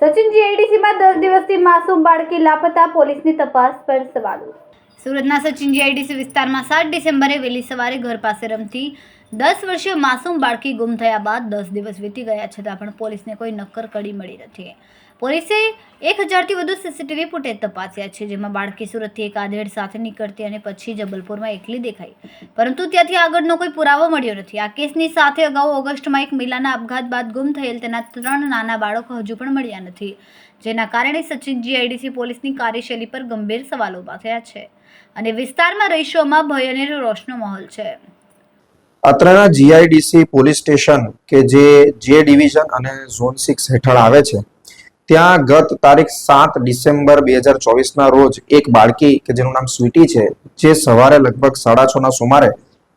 સચિનજી એડીસીમાં દસ દિવસથી માસૂમ બાળકી લાપતા પોલીસની તપાસ પર સવાલો. સુરતના સચિનજી આઈડીસી વિસ્તારમાં સાત ડિસેમ્બરે વહેલી સવારે ઘર પાસે રમતી દસ વર્ષીય માસૂમ બાળકી ગુમ થયા બાદ દસ દિવસ વીતી ગયા છતાં પણ પોલીસને કોઈ નક્કર કડી મળી નથી. પોલીસે એક હજારથી વધુ સીસીટીવી ફૂટેજ તપાસ્યા છે, જેમાં બાળકી સુરતથી એક આધેડ સાથે નીકળતી અને પછી જબલપુરમાં એકલી દેખાઈ. પરંતુ ત્યાંથી આગળનો કોઈ પુરાવો મળ્યો નથી. આ કેસની સાથે અગાઉ ઓગસ્ટમાં એક મહિલાના અપઘાત બાદ ગુમ થયેલ તેના ત્રણ નાના બાળકો હજુ પણ મળ્યા નથી, જેના કારણે સચિન જીઆઈડીસી પોલીસની કાર્યશૈલી પર ગંભીર સવાલો ઊભા થયા છે અને વિસ્તારમાં રહીશોમાં ભય અને રોશનો માહોલ છે. અત્રના જીઆઈડીસી પોલીસ સ્ટેશન કે જે જે ડિવિઝન અને ઝોન સિક્સ હેઠળ આવે છે ત્યાં ગત તારીખ સાત ડિસેમ્બર બે હજાર ચોવીસના રોજ એક બાળકી કે જેનું નામ સ્વીટી છે, જે સવારે લગભગ સાડા છ ના સુમારે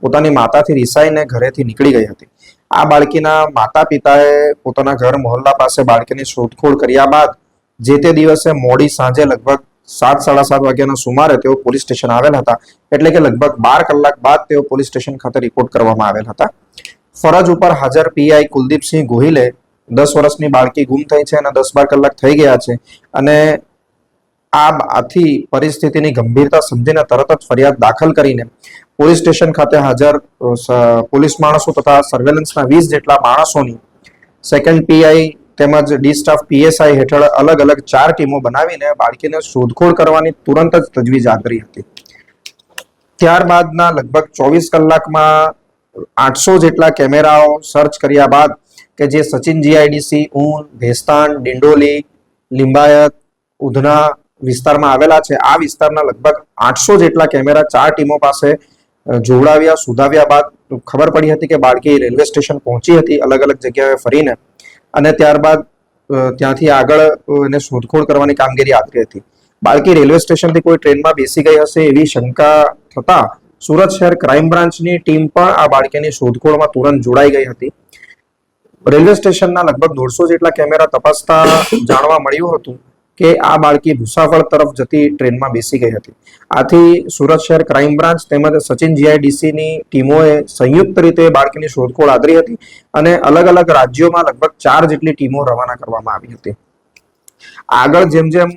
પોતાની માતાથી રિસાઈને ઘરેથી નીકળી ગઈ હતી. આ બાળકીના માતા પિતાએ પોતાના ઘર મોહલ્લા પાસે બાળકીની શોધખોળ કર્યા બાદ જે તે દિવસે મોડી સાંજે લગભગ સાત સાડા સાત વાગ્યાના સુમારે તેઓ પોલીસ સ્ટેશન આવેલ હતા. એટલે કે લગભગ બાર કલાક બાદ તેઓ પોલીસ સ્ટેશન ખાતે રિપોર્ટ કરવામાં આવેલ હતા. ફરજ ઉપર હાજર પીઆઈ કુલદીપસિંહ ગોહિલે દસ વર્ષની બાળકી ગુમ થઈ છે અને દસ બાર કલાક થઈ ગયા છે. અને આ આથી પરિસ્થિતિની ગંભીરતા સમજીને તરત જ ફરિયાદ દાખલ કરીને પોલીસ સ્ટેશન ખાતે હાજર પોલીસ માણસો તથા સર્વેલન્સના વીસ જેટલા માણસોની સેકન્ડ પીઆઈ તેમજ ડી સ્ટાફ પીએસઆઈ હેઠળ અલગ અલગ ચાર ટીમો બનાવીને બાળકીને શોધખોળ કરવાની તુરંત જ તજવીજ આદરી હતી. ત્યારબાદના લગભગ ચોવીસ કલાકમાં આઠસો જેટલા કેમેરાઓ સર્ચ કર્યા બાદ કે જે સચિન જીઆઈડીસી ઊન, ભેસ્તાન, ડિંડોલી, લિંબાયત, ઉધના વિસ્તારમાં આવેલા છે. આ વિસ્તારના લગભગ આઠસો જેટલા કેમેરા ચાર ટીમો પાસે જોડાવ્યા સુધાવ્યા બાદ ખબર પડી હતી કે બાળકી રેલવે સ્ટેશન પહોંચી હતી અલગ અલગ જગ્યાએ ફરીને અને ત્યારબાદ ત્યાંથી આગળ એને શોધખોળ કરવાની કામગીરી આદરી હતી. બાળકી રેલવે સ્ટેશનથી કોઈ ટ્રેનમાં બેસી ગઈ હશે એવી શંકા થતા સુરત શહેર ક્રાઇમ બ્રાન્ચની ટીમ પણ આ બાળકીની શોધખોળમાં તુરંત જોડાઈ ગઈ હતી. રેલવે સ્ટેશનના લગભગ દોઢસો જેટલા કેમેરા તપાસતા જાણવા મળ્યું હતું કે આ બાળકી ભૂસાવળ તરફ જતી ટ્રેનમાં બેસી ગઈ હતી. આથી સુરત શહેર ક્રાઇમ બ્રાન્ચ તેમજ સચિન જીઆઈડીસીની ટીમોએ સંયુક્ત રીતે બાળકીની શોધખોળ આદરી હતી અને અલગ અલગ રાજ્યોમાં લગભગ ચાર જેટલી ટીમો રવાના કરવામાં આવી હતી. આગળ જેમ જેમ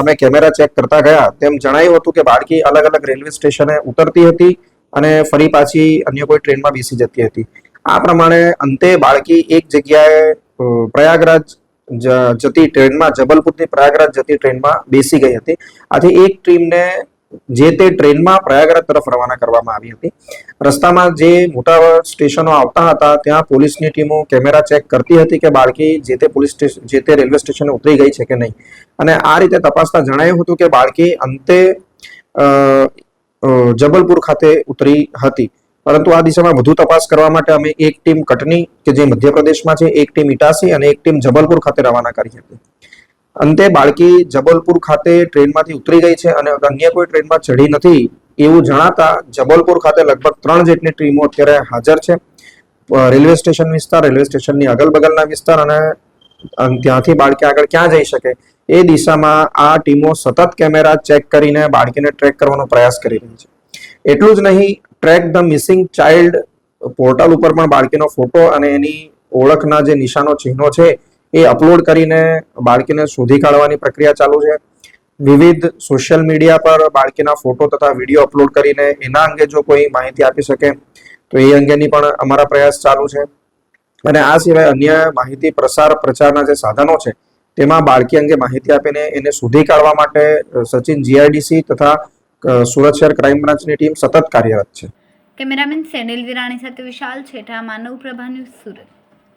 અમે કેમેરા ચેક કરતા ગયા, તેમ જણાયું હતું કે બાળકી અલગ અલગ રેલવે સ્ટેશને ઉતરતી હતી અને ફરી પાછી અન્ય કોઈ ટ્રેનમાં બેસી જતી હતી. આ પ્રમાણે અંતે બાળકી એક જગ્યાએ પ્રયાગરાજ જતી ટ્રેનમાં, જબલપુરથી પ્રયાગરાજ જતી ટ્રેનમાં બેસી ગઈ હતી. આથી એક ટીમને જે તે ટ્રેનમાં પ્રયાગરાજ તરફ રવાના કરવામાં આવી હતી. રસ્તામાં જે મોટા સ્ટેશનો આવતા હતા, ત્યાં પોલીસની ટીમો કેમેરા ચેક કરતી હતી કે બાળકી જે તે પોલીસ સ્ટેશન જે તે રેલવે સ્ટેશને ઉતરી ગઈ છે કે નહીં. અને આ રીતે તપાસતા જણાયું હતું કે બાળકી અંતે જબલપુર ખાતે ઉતરી હતી. પરંતુ આ દિશામાં વધુ તપાસ કરવા માટે અમે એક ટીમ કટની, કે જે મધ્યપ્રદેશમાં છે, એક ટીમ ઇટાસી અને એક ટીમ જબલપુર ખાતે રવાના કરી હતી. અંતે બાળકી જબલપુર ખાતે ટ્રેનમાંથી ઉતરી ગઈ છે અને અન્ય કોઈ ટ્રેનમાં ચડી નથી એવું જણાતા જબલપુર ખાતે લગભગ ત્રણ જેટલી ટીમો અત્યારે હાજર છે. રેલવે સ્ટેશન વિસ્તાર, રેલવે સ્ટેશનની અગલ બગલના વિસ્તાર અને, ત્યાંથી બાળકી આગળ ક્યાં જઈ શકે એ દિશામાં આ ટીમો સતત કેમેરા ચેક કરીને બાળકીને ટ્રેક કરવાનો પ્રયાસ કરી રહી છે. એટલું જ નહીં, Track the Missing Child portal ઉપર પણ બાળકીનો ફોટો અને એની ઓળખના જે નિશાનો ચિહ્નો છે એ અપલોડ કરીને બાળકીને શોધી કાઢવાની પ્રક્રિયા ચાલુ છે. વિવિધ સોશિયલ મીડિયા પર બાળકીના ફોટો તથા વીડિયો અપલોડ કરીને એના અંગે જો કોઈ માહિતી આપી શકે, તો એ અંગેની પણ અમારા પ્રયાસ ચાલુ છે. અને આ સિવાય અન્ય માહિતી પ્રસાર પ્રચારના જે સાધનો છે, તેમાં બાળકી અંગે માહિતી આપીને એને શોધી કાઢવા માટે સચિન જીઆઈડીસી તથા સુરત શહેર ક્રાઇમ બ્રાન્ચની ટીમ સતત કાર્યરત છે. કેમેરામેન સેનિલ વિરાણી સાથે વિશાલ છેઠા, માનવ પ્રભા સુરત.